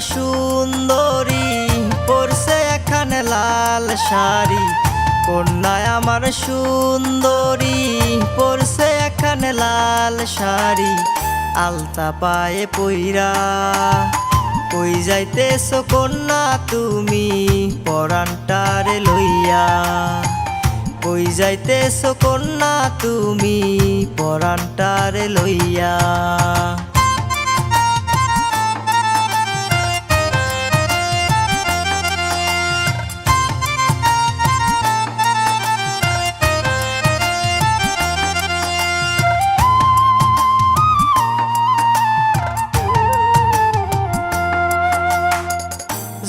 সুন্দরী পরছে এখানে লাল শাড়ি। কন্যায় আমার সুন্দরী পরছে এখানে লাল শাড়ি। আলতা পায়ে পইরা কই যাইতেছ কন্যা তুমি? পরানটারে লইয়া কই যাইতেছ কন্যা তুমি? পরানটারে লইয়া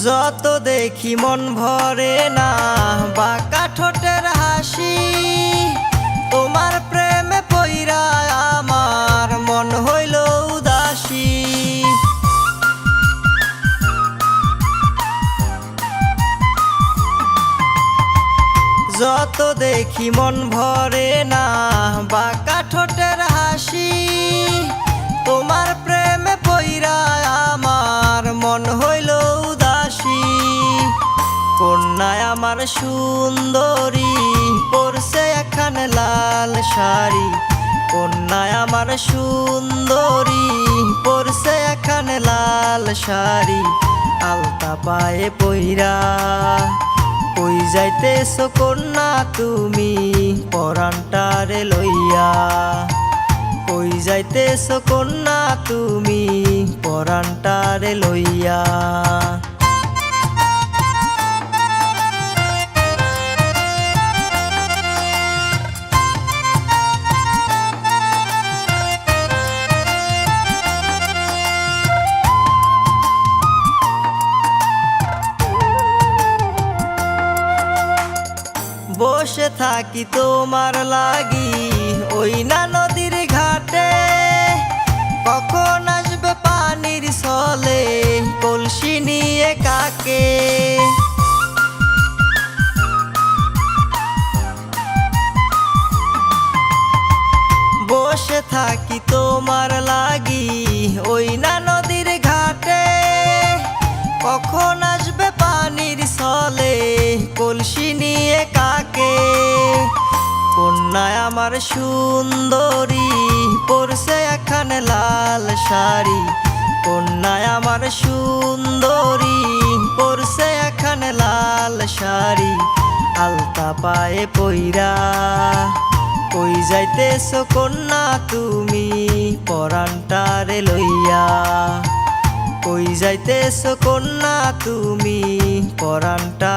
যত দেখি মন ভরে না, বাঁকা ঠোঁটের হাসি তোমার প্রেমে পইরা আমার মন হইল উদাসী। যত দেখি মন ভরে না, বাঁকা ঠোঁটের হাসি কন্যায় আমার সুন্দরী, পরছে এখানে লাল শাড়ি। কন্যায় আমার সুন্দরী, পরছে এখানে লাল শাড়ি। আলতা পায়ে পইরা কই যাইতেছ কন্যা তুমি? পরানটারে লইয়া কই যাইতেছ কন্যা তুমি? পরানটারে লইয়া বসে থাকি তোমার লাগি। ওই না নদীর ঘাটে কখন আসবে পানির সলে কলসি নিয়ে কাকে? বসে থাকি তোমার লাগি। ওই না নদীর ঘাটে কখন আসবে পানির সলে কলসি নিয়ে আমার সুন্দরী পরছে এখানে লাল শাড়ি। কন্যায় আমার সুন্দরী পরছে এখানে লাল শাড়ি। আলতা পায়ে পইরা কই যাইতেছ কন্যা তুমি? পরানটারে লইয়া কই যাইতেছ কন্যা তুমি? পরানটারে লইয়া